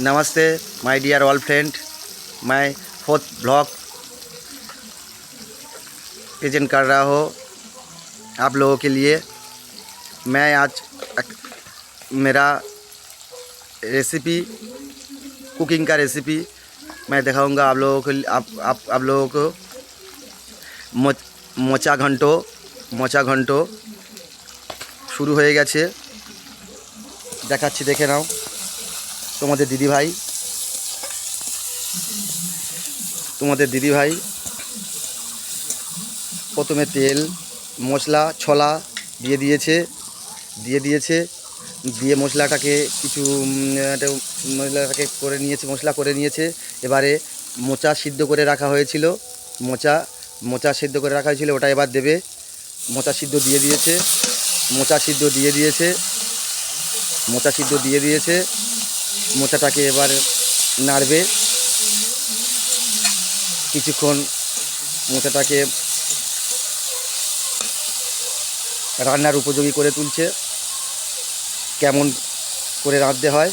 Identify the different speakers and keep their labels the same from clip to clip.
Speaker 1: नमस्ते my dear all friend मैं fourth blog present कर रहा हूँ आप लोगों के लिए मैं आज एक- मेरा रेसिपी कुकिंग का रेसिपी मैं दिखाऊंगा आप लोगों को आप आप आप लोगों को মো- মোচা ঘন্ট মোচা ঘন্ট শুরু হয়ে গেছে দেখাচ্ছি দেখে নাও তোমাদের দিদি ভাই। তোমাদের দিদি ভাই। প্রথমে তেল, মশলা, ছোলা দিয়ে দিয়েছে দিয়ে দিয়েছে, দিয়ে মশলাটাকে কিছু মশলাটাকে করে নিয়েছে, মশলা করে নিয়েছে। এবারে মোচা সিদ্ধ করে রাখা হয়েছিল। মোচা মোচা সিদ্ধ করে রাখা হয়েছিল, ওটা এবার দেবে। মোচা সিদ্ধ দিয়ে দিয়েছে, মোচা সিদ্ধ দিয়ে দিয়েছে, মোচা সিদ্ধ দিয়ে দিয়েছে। মোচাটাকে এবার নাড়বে। কিছুক্ষণ মোচাটাকে রান্নার উপযোগী করে তুলছে। কেমন করে রাঁধতে হয়।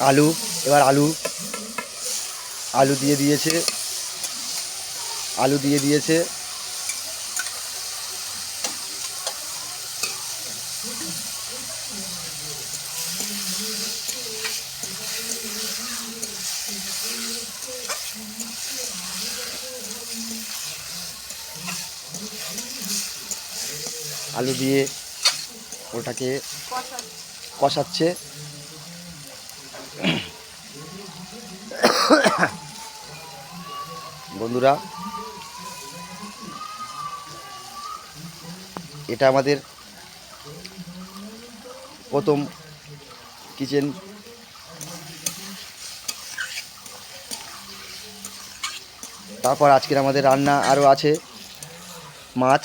Speaker 1: আলু, এবার আলু। আলু দিয়ে দিয়েছে। আলু দিয়ে দিয়েছে। আলু দিয়ে ওটাকে কষাচ্ছে। বন্ধুরা এটা আমাদের প্রথম কিচেন। তারপর আজকের আমাদের রান্না আরও আছে। মাছ,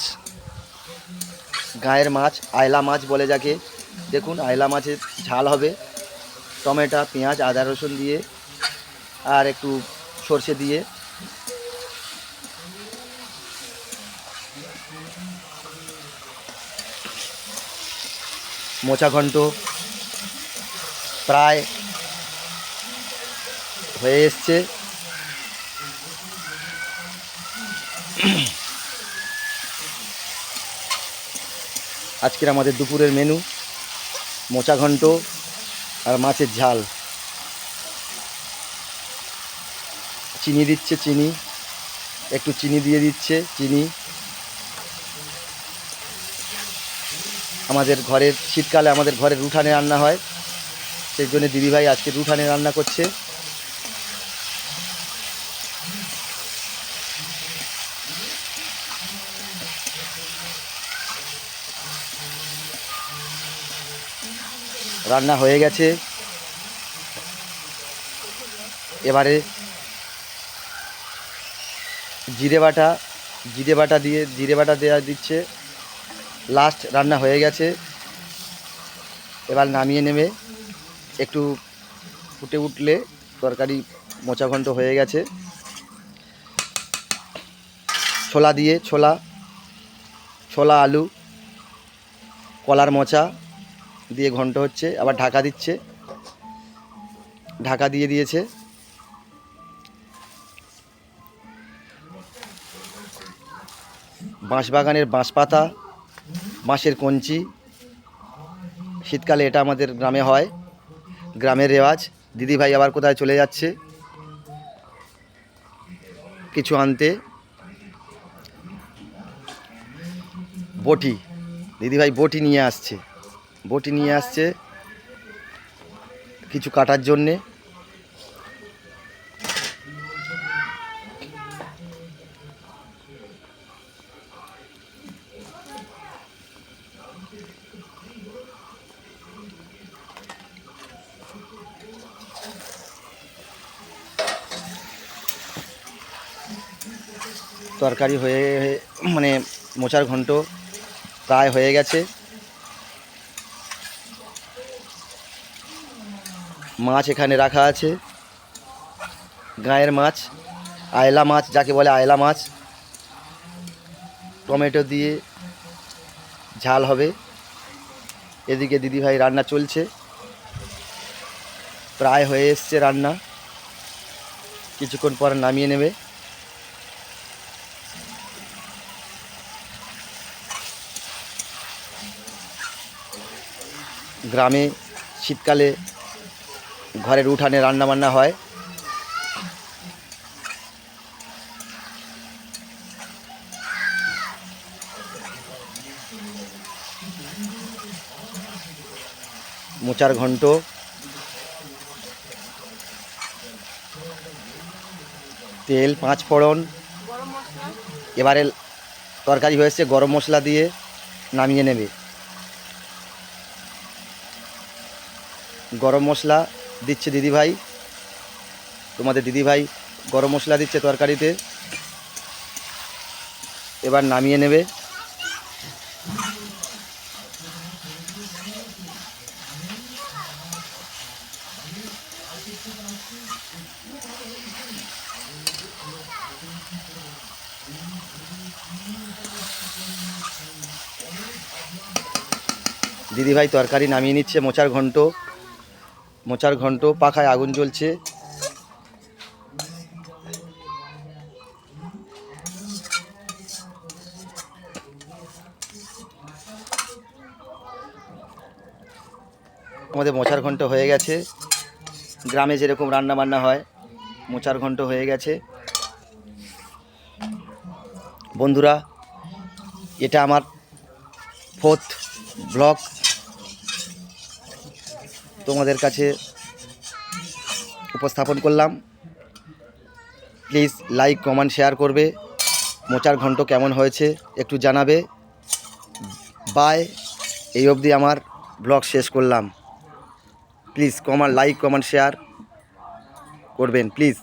Speaker 1: গায়ের মাছ, আয়লা মাছ বলে যাকে। দেখুন, আয়লা মাছের ঝাল হবে। টমেটো, পেঁয়াজ, আদা রসুন দিয়ে আর একটু সর্ষে দিয়ে। মোচা ঘন্ট প্রায় হয়ে এসছে। আজকের আমাদের দুপুরের মেনু মোচা ঘন্ট আর মাছের ঝাল। চিনি দিচ্ছে, চিনি। একটু চিনি দিয়ে দিচ্ছে, চিনি। আমাদের ঘরের শীতকালে আমাদের ঘরের উঠানে রান্না হয়। সেই জন্য দিদিভাই আজকে উঠানে রান্না করছে। রান্না হয়ে গেছে। এবারে জিরে বাটা জিরে বাটা দিয়ে, জিরে বাটা দেওয়া দিচ্ছে। লাস্ট রান্না হয়ে গেছে। এবার নামিয়ে নেবে। একটু ফুটে উঠলে তরকারি মোচা ঘন্ট হয়ে গেছে। ছোলা দিয়ে ছোলা ছোলা, আলু, কলার মোচা দিয়ে ঘন্ট হচ্ছে। আবার ঢাকা দিচ্ছে। ঢাকা দিয়ে দিয়েছে। বাঁশবাগানের বাঁশ পাতা বাঁশের কঞ্চি। শীতকালে এটা আমাদের গ্রামে হয়। গ্রামের রেওয়াজ, দিদিভাই আবার কোথায় চলে যাচ্ছে। কিছু আনতে। বটি, দিদিভাই বটি নিয়ে আসছে। বটি নিয়ে আসছে কিছু কাটার জন্যে। তরকারি হয়ে মানে মোচার ঘন্ট প্রায় হয়ে গেছে। মাছ এখানে রাখা আছে। গায়ের মাছ, আয়লা মাছ, যাকে বলে আয়লা মাছ। টমেটো দিয়ে ঝাল হবে। এদিকে দিদিভাই রান্না চলছে। প্রায় হয়ে এসছে রান্না। কিছুক্ষণ পর নামিয়ে নেবে। গ্রামে শীতকালে ঘরের উঠানে রান্না বান্না হয়। মোচার ঘন্ট তেল, পাঁচ ফোড়ন। এবারে তরকারি হয়েছে, গরম মশলা দিয়ে নামিয়ে নেবে। গরম মশলা দিচ্ছে দিদিভাই। তোমাদের দিদিভাই গরম মশলা দিচ্ছে তরকারিতে। এবার নামিয়ে নেবে। দিদিভাই তরকারি নামিয়ে নিচ্ছে, মোচার ঘন্ট। মোচার ঘন্ট, পাখায় আগুন জ্বলছে। আমাদের মোচার ঘন্ট হয়ে গেছে। গ্রামে যেরকম রান্না বান্না হয়, মোচার ঘন্ট হয়ে গেছে। বন্ধুরা, এটা আমার ফোর্থ ব্লগ তোমাদের কাছে উপস্থাপন করলাম। প্লিজ লাইক কমেন্ট শেয়ার করবে। মোচার ঘন্ট কেমন হয়েছে একটু জানাবে। বাই এই অবধি আমার ব্লগ শেষ করলাম। Please come on like comment share করবেন। প্লিজ